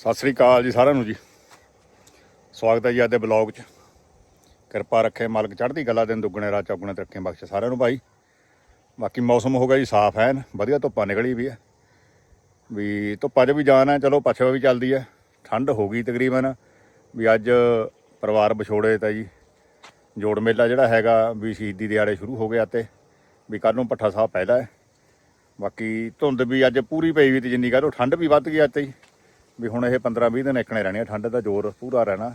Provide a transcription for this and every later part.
ਸਤਿ ਸ੍ਰੀ ਅਕਾਲ ਜੀ ਸਾਰਿਆਂ ਨੂੰ ਜੀ। ਸਵਾਗਤ ਹੈ ਜੀ ਅੱਜ ਦੇ ਬਲੌਗ 'ਚ। ਕਿਰਪਾ ਰੱਖੇ ਮਾਲਕ ਚੜ੍ਹਦੀ ਕਲਾ ਦਿਨ ਦੁੱਗਣੇ ਰਾਤ ਚੌਗਣਿਆਂ 'ਤੇ ਰੱਖੇ ਬਖਸ਼ ਸਾਰਿਆਂ ਨੂੰ ਭਾਈ। ਬਾਕੀ ਮੌਸਮ ਹੋ ਗਿਆ ਜੀ ਸਾਫ਼ ਐਨ, ਵਧੀਆ ਧੁੱਪਾਂ ਨਿਕਲੀ ਵੀ ਹੈ ਵੀ ਧੁੱਪਾਂ 'ਚ ਵੀ ਜਾਣ ਹੈ ਚਲੋ ਪਛਵਾ ਵੀ ਚੱਲਦੀ ਹੈ ਠੰਡ ਹੋ ਗਈ ਤਕਰੀਬਨ। ਵੀ ਅੱਜ ਪਰਿਵਾਰ ਵਿਛੋੜੇ ਤਾਂ ਜੀ। ਜੋੜ ਮੇਲਾ ਜਿਹੜਾ ਹੈਗਾ ਵੀ ਸ਼ਹੀਦੀ ਦਿਹਾੜੇ ਸ਼ੁਰੂ ਹੋ ਗਿਆ ਤੇ, ਵੀ ਕੱਲ ਨੂੰ ਪੱਠਾ ਸਾਹਿਬ ਪਹਿਲਾ ਹੈ ਬਾਕੀ ਧੁੰਦ ਵੀ ਅੱਜ ਪੂਰੀ ਪਈ ਵੀ ਤੇ ਜਿੰਨੀ ਕਹ ਲੋ ਠੰਡ ਵੀ ਵੱਧ ਗਈ ਅੱਜ ਤੇ ਜੀ। ਵੀ ਹੁਣ ਇਹ 15 20 ਦਿਨ ਇੱਕਣੇ ਰਹਿਣੇ ਆ, ਠੰਡ ਦਾ ਜ਼ੋਰ ਪੂਰਾ ਰਹਿਣਾ,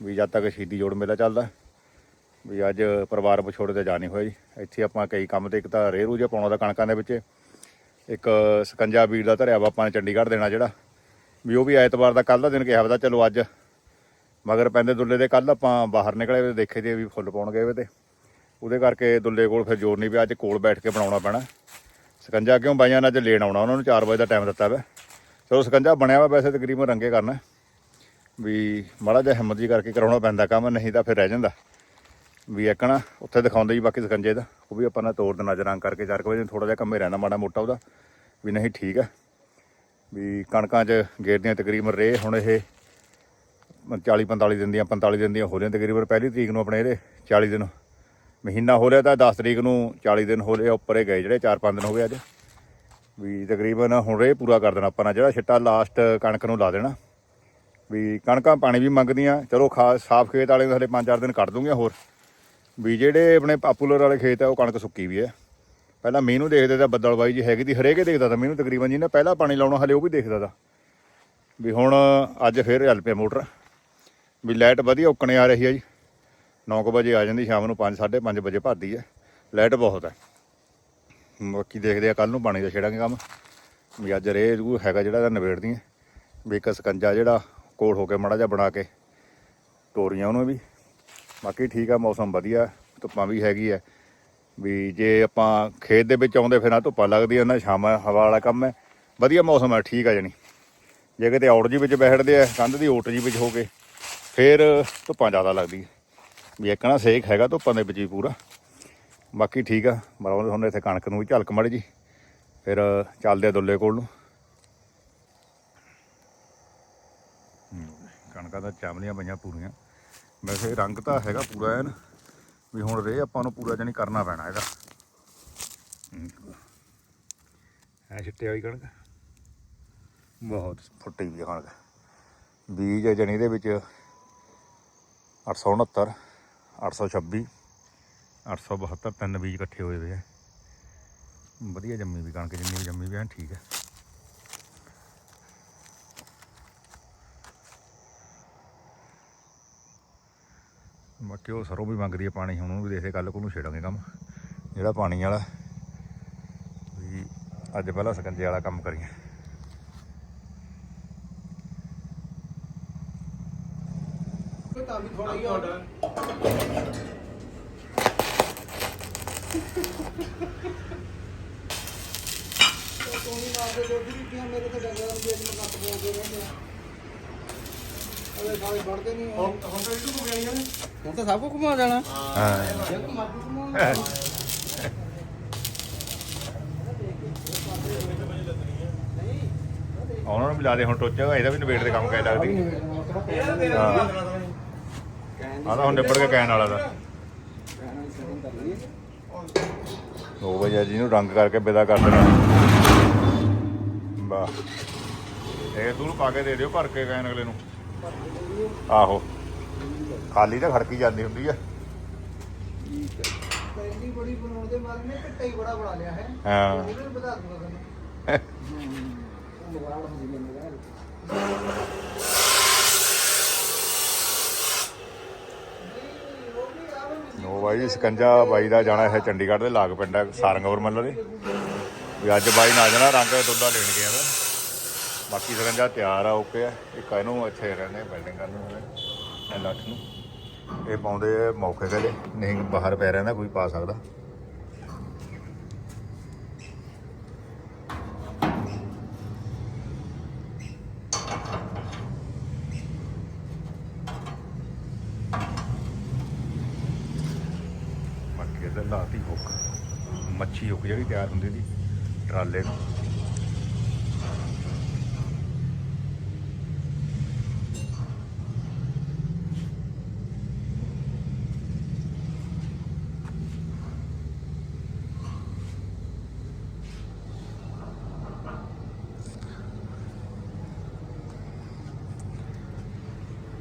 ਵੀ ਜਦ ਤੱਕ ਸ਼ਹੀਦੀ ਜੋੜ ਮੇਲਾ ਚੱਲਦਾ। ਵੀ ਅੱਜ ਪਰਿਵਾਰ ਵਿਛੋੜੇ ਤੇ ਜਾਣੀ ਹੋਇਆ ਜੀ। ਇੱਥੇ ਆਪਾਂ ਕਈ ਕੰਮ ਤੇ ਇੱਕ ਤਾਂ ਰੇਹ ਰੂ ਜਿਹਾ ਪਾਉਣਾ ਦਾ ਕਣਕਾਂ ਦੇ ਵਿੱਚ, ਇੱਕ ਸਕੰਜਾ ਵੀਰ ਦਾ ਧਰਿਆ ਵਾ ਆਪਾਂ ਨੇ ਚੰਡੀਗੜ੍ਹ ਦੇਣਾ ਜਿਹੜਾ। ਵੀ ਉਹ ਵੀ ਐਤਵਾਰ ਦਾ ਕੱਲ ਦਾ ਦਿਨ ਕਿਹਾ ਵਾ, ਚਲੋ ਅੱਜ। ਮਗਰ ਪੈਂਦੇ ਦੁੱਲੇ ਦੇ ਕੱਲ ਆਪਾਂ ਬਾਹਰ ਨਿਕਲੇ ਵੇ ਦੇਖੇ ਤੇ ਵੀ ਫੁੱਲ ਪਾਉਣ ਗਏ ਵੇ ਤੇ। ਉਹਦੇ ਕਰਕੇ ਦੁੱਲੇ ਕੋਲ ਫਿਰ ਜੋਰ ਨਹੀਂ ਪਿਆ, ਅੱਜ ਕੋਲ ਬੈਠ ਕੇ ਬਣਾਉਣਾ ਪੈਣਾ। ਸਕੰਜਾ ਕਿਉਂ ਬਾਈਆਂ ਨੇ ਅੱਜ ਲੈਣ ਆਉਣਾ, ਉਹਨਾਂ ਨੂੰ 4 ਵਜੇ ਦਾ ਟਾਈਮ ਦਿੱਤਾ ਵਾ। ਚਲੋ ਸਕੰਜਾ ਬਣਿਆ ਵਾ ਵੈਸੇ ਤਕਰੀਬਨ ਰੰਗੇ ਕਰਨਾ। ਵੀ ਮਾੜਾ ਜਿਹਾ ਹਿੰਮਤ ਜੀ ਕਰਕੇ ਕਰਾਉਣਾ ਪੈਂਦਾ ਕੰਮ, ਨਹੀਂ ਤਾਂ ਫਿਰ ਰਹਿ ਜਾਂਦਾ। ਵੀ ਇੱਕਣਾ ਉੱਥੇ ਦਿਖਾਉਂਦੇ ਜੀ ਬਾਕੀ ਸਕੰਜੇ ਦਾ, ਉਹ ਵੀ ਆਪਾਂ ਨੇ ਤੋੜ ਦੇਣਾ ਜਰਾਂ ਕਰਕੇ 4 ਵਜੇ ਥੋੜਾ ਜਿਹਾ ਕੰਮੇ ਰਹਿੰਦਾ ਮਾੜਾ ਮੋਟਾ ਉਹਦਾ, ਵੀ ਨਹੀਂ ਠੀਕ ਹੈ ਵੀ ਕਣਕਾਂ 'ਚ ਗੇਰਦੀਆਂ ਤਕਰੀਬਨ ਰੇ, ਹੁਣ ਇਹ 40 45 ਦਿਨ ਦੀਆਂ 45 ਦਿਨ ਦੀਆਂ ਹੋ ਰਹੀਆਂ ਤਕਰੀਬਨ, ਪਹਿਲੀ ਤਰੀਕ ਨੂੰ ਆਪਣੇ ਇਹਦੇ 40 ਦਿਨ। ਮਹੀਨਾ ਹੋ ਰਿਹਾ ਤਾਂ 10 ਤਰੀਕ ਨੂੰ 40 ਦਿਨ ਹੋ ਰਹੇ ਉੱਪਰੇ ਗਏ ਜਿਹੜੇ 4-5 ਦਿਨ ਹੋ ਗਏ ਅੱਜ। ਵੀ ਤਕਰੀਬਨ ਹੁਣ ਰੇ ਪੂਰਾ ਕਰ ਦੇਣਾ ਆਪਾਂ ਨੇ, ਜਿਹੜਾ ਛਿੱਟਾ ਲਾਸਟ ਕਣਕ ਨੂੰ ਲਾ ਦੇਣਾ। ਵੀ ਕਣਕਾਂ ਪਾਣੀ ਵੀ ਮੰਗਦੀਆਂ, ਚਲੋ ਖਾ, ਸਾਫ਼ ਖੇਤ ਵਾਲੇ ਨੂੰ ਹਲੇ 5-4 ਦਿਨ ਕੱਢ ਦੂੰਗੇ ਹੋਰ। ਵੀ ਜਿਹੜੇ ਆਪਣੇ ਪਾਪੂਲਰ ਵਾਲੇ ਖੇਤ ਆ, ਉਹ ਕਣਕ ਸੁੱਕੀ ਵੀ ਹੈ। ਪਹਿਲਾਂ ਮੀਂਹ ਨੂੰ ਦੇਖਦੇ ਤਾਂ ਬੱਦਲਬਾਈ ਜੀ ਹੈਗੀ ਦੀ, ਹਰੇਕੇ ਦੇਖਦਾ ਤਾਂ ਮੈਨੂੰ ਤਕਰੀਬਨ ਜਿਹਨੇ ਪਹਿਲਾਂ ਪਾਣੀ ਲਾਉਣਾ ਹਲੇ ਉਹ ਵੀ ਦੇਖਦਾ ਤਾਂ। ਵੀ ਹੁਣ ਅੱਜ ਫੇਰ ਚੱਲ ਪਿਆ ਮੋਟਰ। ਵੀ ਲਾਈਟ ਵਧੀਆ ਉੱਕਣੇ ਆ ਰਹੀ ਹੈ ਜੀ। 9 ਵਜੇ ਆ ਜਾਂਦੀ, ਸ਼ਾਮ ਨੂੰ 5 5:30 ਵਜੇ ਭਰਦੀ ਹੈ। ਲਾਈਟ ਬਹੁਤ ਹੈ। ਬਾਕੀ ਦੇਖਦੇ ਆ ਕੱਲ ਨੂੰ ਪਾਣੀ ਦਾ ਛੇੜਾਂਗੇ ਕੰਮ। ਵੀ ਅੱਜ ਰੇ ਰੂ ਹੈਗਾ ਜਿਹੜਾ ਦਾ ਨਿਬੇੜਦੀ ਹੈ ਵੀ ਇੱਕ ਸਕੰਜਾ ਜਿਹੜਾ, ਕੋਲ ਹੋ ਕੇ ਮੜਾ ਜਿਹਾ ਬਣਾ ਕੇ ਤੋਰੀਆਂ ਉਹਨੂੰ ਵੀ। ਬਾਕੀ ਠੀਕ ਆ, ਮੌਸਮ ਵਧੀਆ, ਧੁੱਪਾਂ ਵੀ ਹੈਗੀ ਹੈ ਵੀ ਜੇ ਆਪਾਂ ਖੇਤ ਦੇ ਵਿੱਚ ਆਉਂਦੇ, ਫਿਰ ਨਾ ਧੁੱਪਾਂ ਲੱਗਦੀਆਂ, ਨਾ ਸ਼ਾਮ ਹਵਾ ਵਾਲਾ ਕੰਮ ਹੈ। ਵਧੀਆ ਮੌਸਮ ਹੈ ਠੀਕ ਆ ਜਣੀ। ਜੇ ਕਿਤੇ ਆਊਟ ਜੀ ਵਿੱਚ ਬੈਠਦੇ ਆ, ਕੰਧ ਦੀ ਓਟ ਜੀ ਵਿੱਚ ਹੋ ਕੇ, ਫਿਰ ਧੁੱਪਾਂ ਜ਼ਿਆਦਾ ਲੱਗਦੀ ਵੀ ਇੱਕ ਨਾ ਸੇਕ ਹੈਗਾ ਧੁੱਪਾਂ ਦੇ ਵਿੱਚ ਹੀ ਪੂਰਾ। ਬਾਕੀ ਠੀਕ ਆ। ਮਰਾਉਂਦੇ ਤੁਹਾਨੂੰ ਇੱਥੇ ਕਣਕ ਨੂੰ ਵੀ ਝਲਕ ਮੜ ਜੀ। ਫਿਰ ਚੱਲਦੇ ਆ ਦੁੱਲੇ ਕੋਲ ਨੂੰ। ਕਣਕਾਂ ਦਾ ਚਾਮਲੀਆਂ ਪਈਆਂ ਪੂਰੀਆਂ। ਵੈਸੇ ਰੰਗ ਤਾਂ ਹੈਗਾ ਪੂਰਾ ਐਨ। ਵੀ ਹੁਣ ਰੇ ਆਪਾਂ ਨੂੰ ਪੂਰਾ ਜਾਨੀ ਕਰਨਾ ਪੈਣਾ ਇਹਦਾ ਐ ਛਿੱਟੇ ਹੋਈ ਕਣਕ। ਬਹੁਤ ਫੁੱਟੀ ਵੀ ਆ ਕਣਕ। ਬੀਜ ਜਣੀ ਦੇ ਵਿੱਚ 869 826 872 ਤਿੰਨ ਬੀਜ ਇਕੱਠੇ ਹੋਏ ਹੋਏ ਆ। ਵਧੀਆ ਜੰਮੀ ਵੀ ਕਣਕ, ਜਿੰਨੀ ਵੀ ਜੰਮੀ ਵੀ ਐਨ ਠੀਕ ਹੈ ਬਾਕੀ ਉਹ ਸਰੋਂ ਵੀ ਮੰਗਦੀ ਹੈ ਪਾਣੀ ਹੁਣ ਉਹਨੂੰ ਵੀ ਦੇਖਦੇ ਕੱਲ ਕੋਲ ਨੂੰ ਛੇੜਾਂਗੇ ਕੰਮ। ਜਿਹੜਾ ਪਾਣੀ ਵਾਲਾ, ਵੀ ਅੱਜ ਪਹਿਲਾਂ ਸਕੰਜੇ ਵਾਲਾ ਕੰਮ ਕਰੀਏ। ਤਾਂ ਵੀ ਥੋੜਾ ਹੀ ਆਰਡਰ ਤੂੰ ਮਾਰਦੇ ਦੁੱਧ ਵੀ ਮੇਰੇ ਤੇ ਡੰਗਰਾਂ ਨੂੰ ਦੇਖ ਮੈਂ ਨੱਕ ਬੋਲਦੇ ਰਹਿੰਦੇ ਅਰੇ ਸਾਰੇ ਵੜਦੇ ਨਹੀਂ ਹੁਣ ਹੁਣ ਤਾਂ ਇਹਨੂੰ ਘੁੰਮ ਜਾਣੀਆਂ ਹੁਣ ਤਾਂ ਸਭ ਕੁ ਘੁਮਾ ਜਾਣਾ। ਹਾਂ। ਜੇ ਮਰਜ਼ੀ ਘੁਮਾਉਣਾ ਉਹਨਾਂ ਨੂੰ ਵੀ ਲਾ ਦੇ ਹੁਣ ਟੋਚਾ, ਇਹਦਾ ਵੀ ਨਵੇੜ ਦੇ ਕੰਮ ਕਹਿ ਲੱਗਦੀ ਹਾਂ। ਆਹ ਤਾਂ ਹੁਣ ਨਿਬੜ ਕੇ ਕਹਿਣ ਵਾਲਾ ਦਾ ਦੋ ਵਜੇ ਜੀ ਨੂੰ ਰੰਗ ਕਰਕੇ ਵਿਦਾ ਕਰ ਦੇਣਾ। ਵਾਹ। ਇਹ ਦੂਰ ਪਾ ਕੇ ਦੇ ਦਿਓ ਭਰ ਕੇ ਕਹਿਣ ਅਗਲੇ ਨੂੰ। ਆਹੋ। ਖਾਲੀ ਤਾਂ ਖੜਕੀ ਜਾਂਦੀ ਹੁੰਦੀ ਆ। ਪਹਿਲੀ ਬੜੀ ਬਣਾਉਣ ਦੇ ਘੱਟਾ ਹੀ ਬੜਾ ਬਣਾ ਲਿਆ ਹੈ। ਹਾਂ। ਉਹਦੇ ਨੂੰ ਵਧਾ ਦੂੰਗਾ ਤੈਨੂੰ ਉਹ ਬਾਈ ਜੀ, ਸਕੰਜਾ ਬਾਈ ਦਾ ਜਾਣਾ ਹੈ ਚੰਡੀਗੜ੍ਹ ਦੇ, ਲਾਗ ਪਿੰਡ ਹੈ ਸਾਰੰਗਪੁਰ ਮੱਲ ਦੇ। ਵੀ ਅੱਜ ਬਾਈ ਨਾ ਜਾਣਾ, ਰੰਗ ਦੁੱਧਾ ਲੈਣ ਗਿਆ ਵਾ। ਬਾਕੀ ਸਕੰਜਾ ਤਿਆਰ ਆ, ਓਕੇ ਆ। ਇੱਕ ਇਹਨੂੰ ਇੱਥੇ ਰਹਿੰਦੇ ਬਿਲਡਿੰਗ ਕਰਨ ਨੂੰ ਇਹ ਲੱਠ ਨੂੰ। ਇਹ ਪਾਉਂਦੇ ਮੌਕੇ ਤੇ, ਨਹੀਂ, ਬਾਹਰ ਪੈ ਰਹਿੰਦਾ, ਕੋਈ ਪਾ ਸਕਦਾ। ਜਿਹੜੀ ਤਿਆਰ ਹੁੰਦੀ ਦੀ ਟਰਾਲੇ ਨੂੰ।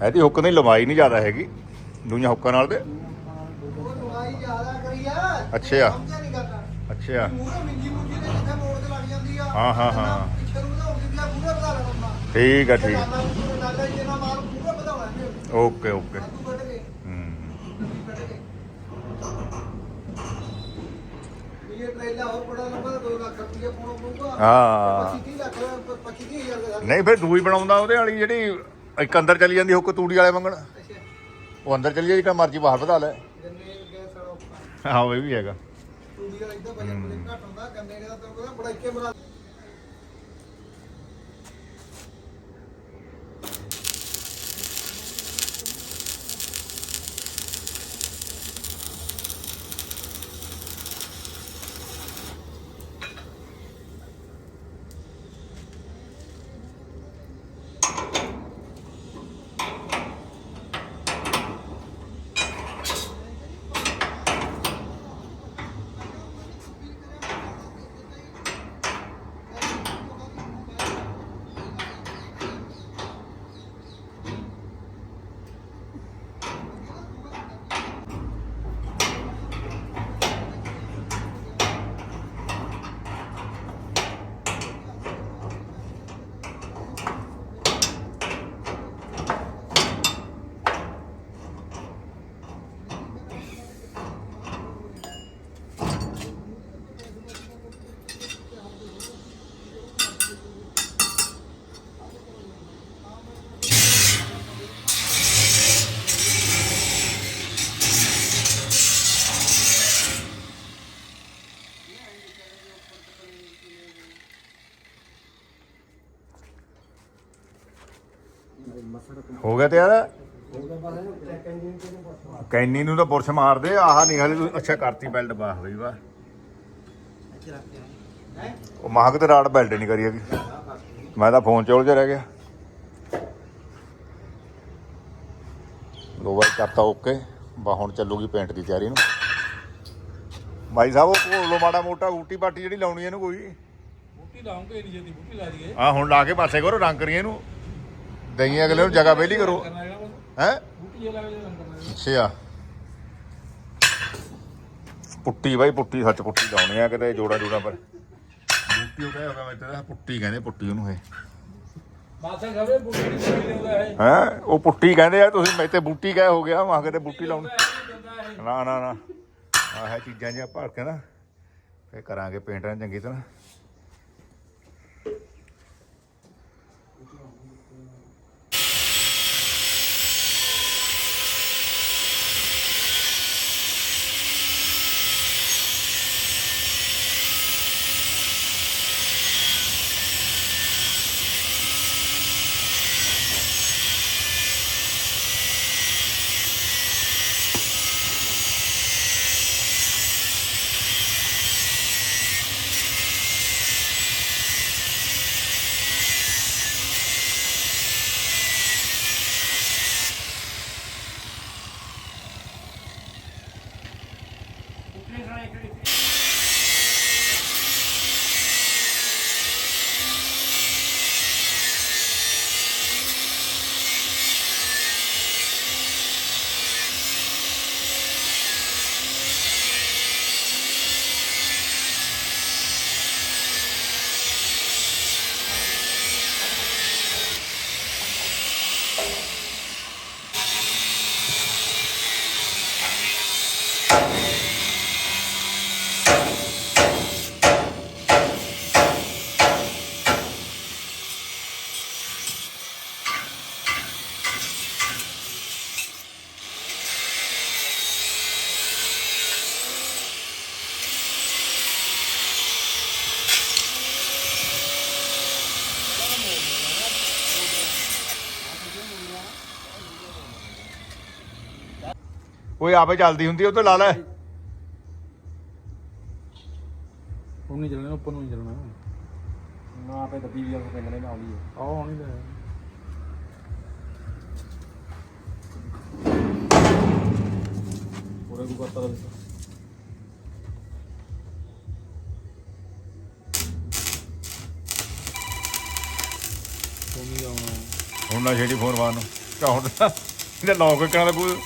ਇਹਦੀ ਹੁੱਕ ਦੀ ਲੰਬਾਈ ਨਹੀਂ ਜ਼ਿਆਦਾ ਹੈਗੀ ਦੂਜੀਆਂ ਹੁੱਕਾਂ ਨਾਲ ਤੇ ਲੰਬਾਈ ਜ਼ਿਆਦਾ ਕਰੀ ਅੱਛਾ। ਅੱਛਾ। ਮੂਹਰੇ ਮਿੰਜੀ ਮੁੰਜੀ ਦੇ ਜਿੱਥੇ ਮੋੜ ਤੇ ਲੱਗ ਜਾਂਦੀ ਆ ਹਾਂ, ਹਾਂ, ਹਾਂ। ਪਿੱਛੇ ਨੂੰ ਵਧਾਉਂਦੀ ਵੀ ਆ ਮੂਹਰੇ ਵਧਾ ਲੈਣਾ ਹੁੰਦਾ ਠੀਕ ਆ ਠੀਕ। ਨੂੰ ਜੀ ਵਧਾਉਣਾ ਇਹਨੇ ਓਕੇ ਓਕੇ। ਤੂੰ ਕੱਢ ਕੇ ਹੂੰ। ਨਵੀਂ ਕੱਢ ਕੇ ਇਹ ਟ੍ਰੇਲਾ ਹੋਰ ਬੜਾ ਲੰਬਾ 2 ਲੱਖ ਰੁਪਏ ਪਾਉਣਾ ਪਊਗਾ ਹਾਂ। 25 ਲੱਖ 25 ਹਜ਼ਾਰ ਦੇ ਨਹੀਂ ਫਿਰ ਦੂਈ ਬਣਾਉਂਦਾ ਉਹਦੇ ਵਾਲੀ ਜਿਹੜੀ ਇੱਕ ਅੰਦਰ ਚਲੀ ਜਾਂਦੀ ਹੁੱਕ ਤੂੜੀ ਵਾਲੇ ਮੰਗਣ। ਅੱਛਾ। ਉਹ ਅੰਦਰ ਚਲੀ ਜਾਈ ਜਿਹੜਾ ਮਰਜ਼ੀ ਬਾਹਰ ਵਧਾ ਲੈ। ਗੰਨੇ ਗੈਸ ਵਾਲਾ ਔਖਾ। ਹਾਂ ਉਹ ਇਹ ਵੀ ਹੈਗਾ। ਤੂੜੀ ਵਾਲਾ ਵਜਨ ਬੜੇ ਘੱਟ ਹੁੰਦਾ ਗੰਨੇ ਦਾ ਤੈਨੂੰ ਪਤਾ ਬੜਾ ਇੱਕੇ ਬਣਾ ਹੋ ਗਿਆ ਤਿਆਰ? ਕੈਨੀ ਨੂੰ ਤਾਂ ਬੁਰਸ਼ ਮਾਰਦੇ ਆਹ ਨਹੀਂ ਹਲੇ ਅੱਛਾ ਕਰਤੀ ਬੈਲਟ ਬਾਹ ਬਈ ਵਾਹ। ਉਹ ਮਾਹਕ ਤੇ ਰਾੜ ਬੈਲਟ ਨਹੀਂ ਕਰੀ ਹੈਗੀ। ਮੈਂ ਤਾਂ ਫੋਨ ਚ ਉਲਝ ਰਹਿ ਗਿਆ। ਲੋ ਬਾਈ ਕਰਤਾ ਓਕੇ। ਬਾ ਹੁਣ ਚੱਲੂਗੀ ਪੇਂਟ ਦੀ ਤਿਆਰੀ ਨੂੰ। ਭਾਈ ਸਾਹਿਬ ਉਹ ਲੋ ਮਾੜਾ ਮੋਟਾ ਬੂਟੀ ਬਾਟੀ ਜਿਹੜੀ ਲਾਉਣੀ ਇਹਨੂੰ ਕੋਈ। ਬੂਟੀ ਲਾਉਂਗੇ ਨਹੀਂ ਜਦੀ ਬੂਟੀ ਲਾ ਦਈਏ। ਆ ਹੁਣ ਲਾ ਕੇ ਪਾਸੇ ਕਰੋ ਰੰਗ ਕਰੀਏ ਇਹਨੂੰ। ਦਈਏ ਅਗਲੇ ਨੂੰ ਜਗ੍ਹਾ ਵਿਹਲੀ ਕਰੋ। ਹੈ? ਅੱਛਾ। ਪੁੱਟੀ ਬਾਈ ਪੁੱਟੀ ਸੱਚ ਪੁੱਟੀ ਲਾਉਣੀ ਆ ਕਿਤੇ ਜੋੜਾ ਜੋੜਾ ਪਰ। ਬੂਟੀ ਉਹ ਕਹਿੰਦਾ ਮੈਂ ਤੇ ਪੁੱਟੀ ਕਹਿੰਦੇ ਪੁੱਟੀ ਉਹਨੂੰ ਇਹ। ਮਾਥਾ ਖਬਰੇ ਬੂਟੀ ਨਹੀਂ ਚਾਹੀਦੀ ਉਹਦਾ ਹੈ ਹੈ? ਉਹ ਪੁੱਟੀ ਕਹਿੰਦੇ ਆ ਤੁਸੀਂ ਮੈਂ ਤੇ ਬੂਟੀ ਕਹੇ ਹੋ ਗਿਆ ਮਾਂ ਕਿਤੇ ਬੂਟੀ ਲਾਉਣੀ। ਦਿੰਦਾ ਹੈ ਨਾ ਨਾ ਨਾ। ਆਹ ਹੈ ਚੀਜ਼ਾਂ ਜਿਹਾ ਭਰ ਕੇ ਨਾ ਫੇਰ ਕਰਾਂਗੇ ਪੇਂਟ ਚੰਗੀ ਤਰ੍ਹਾਂ। ਓਏ ਆਪੇ ਚੱਲਦੀ ਹੁੰਦੀ ਉਹ ਤੋਂ ਲਾ ਲੈ। ਉਹ ਨਹੀਂ ਚੱਲਣਾ ਉੱਪਰ ਨੂੰ ਨਹੀਂ ਚੱਲਣਾ। ਨਾ ਆਪੇ ਦੱਬੀ ਵੀ ਆ ਪਿੰਡ ਨੇ ਆਉਂਦੀ ਆਹ ਆਉਣੀ ਲੈ ਪੂਰਾ ਕੋ ਕਰਤਾ ਦਾ ਕੋਈ ਆਉਣਾ। ਹੁਣ ਨਾ ਛੇੜੀ ਫੋਨ ਮਾਰ ਨੂੰ ਦਾ ਇਹਦਾ ਲੋਕ ਕਿਹਨਾਂ ਦਾ ਕੋਈ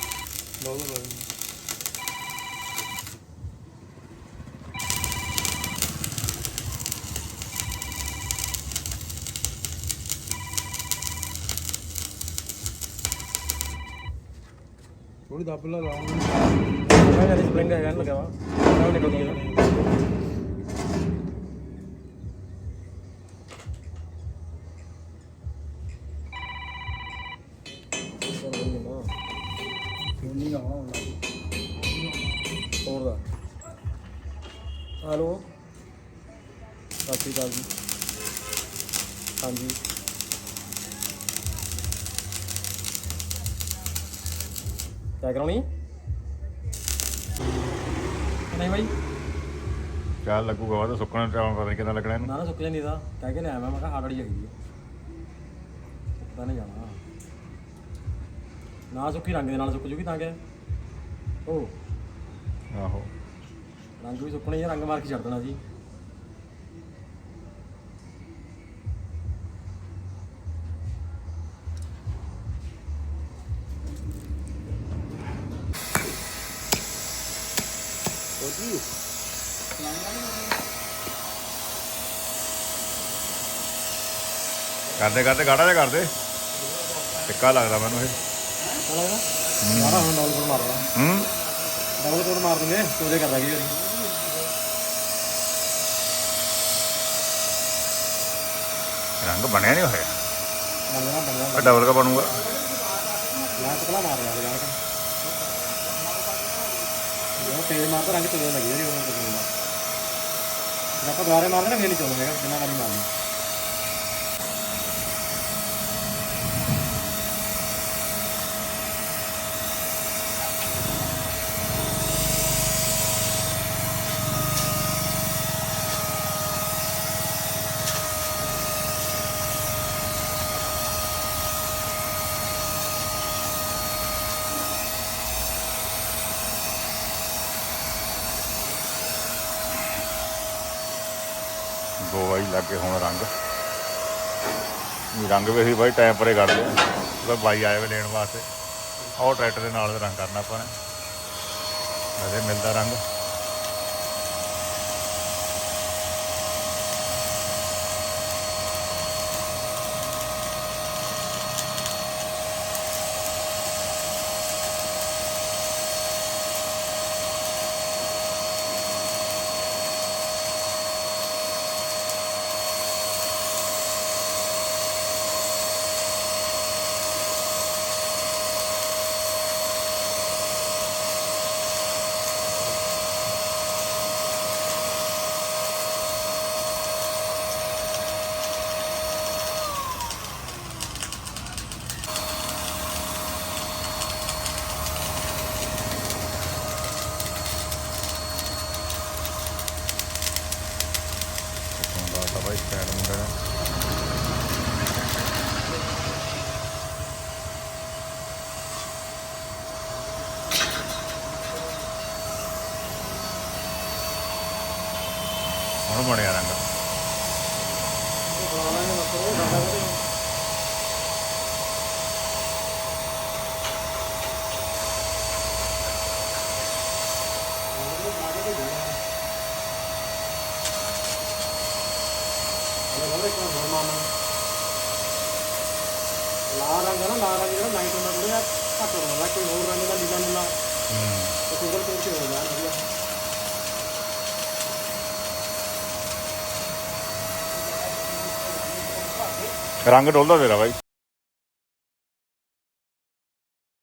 ਥੋੜੀ ਦੱਬ ਲਾ ਲਾਉਂਗਾ ਮੈਂ ਕਹਿੰਦਾ ਸਪਰਿੰਗ ਹੈਗਾ ਸਤਿ ਸ਼੍ਰੀ ਅਕਾਲ ਜੀ। ਹਾਂਜੀ। ਕਿਆ ਕਰਾਉਣੀ? ਨਹੀਂ ਬਾਈ। ਚੱਲ ਲੱਗੂਗਾ ਉਹ ਤਾਂ ਸੁੱਕਣਾ ਟਾਈਮ ਪਤਾ ਨਹੀਂ ਕਿਦਾਂ ਲੱਗਣਾ ਇਹਨੂੰ। ਨਾ ਨਾ ਸੁੱਕ ਜਾਂਦੀ ਦਾ ਕਹਿ ਕੇ ਲਿਆ ਮੈਂ ਮੈਂ ਕਿਹਾ ਹਾਰਡ ਵਾਲੀ ਚਾਹੀਦੀ ਹੈ ਨਹੀਂ ਜਾਣਾ। ਨਾ ਸੁੱਕੀ ਰੰਗ ਦੇ ਨਾਲ ਸੁੱਕ ਜੂਗੀ ਤਾਂ ਕਿ ਉਹ ਆਹੋ। ਰੰਗ ਵੀ ਸੁੱਕਣਾ ਹੀ ਆ, ਰੰਗ ਮਾਰ ਕੇ ਛੱਡ ਦੇਣਾ ਜੀ। ਕਰਦੇ ਕਰਦੇ ਗਾੜਾ ਜਿਹਾ ਕਰਦੇ। ਟਿੱਕਾ ਲੱਗਦਾ ਮੈਨੂੰ ਇਹ। ਨਾ ਸਾਰਾ ਹੁਣ ਡਬਲ ਕੋਡ ਮਾਰ ਦੇਣਾ ਹੂੰ। ਡਬਲ ਕੋਡ ਮਾਰ ਦੂੰਗੇ ਤੋਦੇ ਕਰ ਦਾਂਗੇ ਜੀ ਰੰਗ ਬਣਿਆ ਨਹੀਂ ਹੋਇਆ। ਬੰਦਣਾ ਇਹ ਡਬਲ ਕਾ ਬਣੂਗਾ। ਮੈਂ ਪਤਲਾ ਮਾਰ ਰਿਹਾ ਯਾਰ। ਜਦੋਂ ਤੇਜ਼ ਮਾਰਦਾ ਰੰਗ ਤੋਦੇ ਲੱਗੀ ਜਿਹੜੀ ਉਹ ਤੋਦੇ ਮਾਰ ਜੇ ਆਪਾਂ ਦੁਬਾਰੇ ਮਾਰਦੇ ਨਾ ਫੇਰ ਨਹੀਂ ਚੋਲੇਗਾ ਜਿੰਨਾ ਵਾਲੀ ਮਾਰਨੀ ਦੋ ਵਾਰੀ ਹੁਣ ਰੰਗ। ਰੰਗ ਵੀ ਅਸੀਂ ਬਾਈ ਟਾਈਮ ਪਰੇ ਕੱਢ ਲਿਆ ਉਹਦਾ ਬਾਈ ਆਏ ਵੇ ਲੈਣ ਵਾਸਤੇ। ਉਹ ਟਰੈਕਟਰ ਦੇ ਨਾਲ ਦਾ ਰੰਗ ਕਰਨਾ ਆਪਾਂ ਨੇ। ਅਜੇ ਮਿਲਦਾ ਰੰਗ। ਹੁੰਦਾ ਤਾਂ ਬਾਈ ਸਟੈਂਡ ਮੁੰਡੇ ਨੇ ਹੁਣ ਬਣਿਆ ਰੰਗ ਲਾਲ ਰੰਗ ਨਾ ਲਾਲ ਰੰਗ ਜਿਹੜਾ ਲਾਈਟ ਹੁੰਦਾ ਥੋੜਾ ਜਿਹਾ ਘੱਟ ਹੁੰਦਾ ਕੋਈ ਹੋਰ ਰੰਗ ਦਾ ਨੀਲਾ ਨੀਲਾ ਹੂੰ ਤੇ ਸਿੰਗਲ ਕੋਟ ਤੇ ਹੋ ਜਾਂਦਾ ਵਧੀਆ ਰੰਗ ਡੋਲਦਾ ਤੇਰਾ ਬਾਈ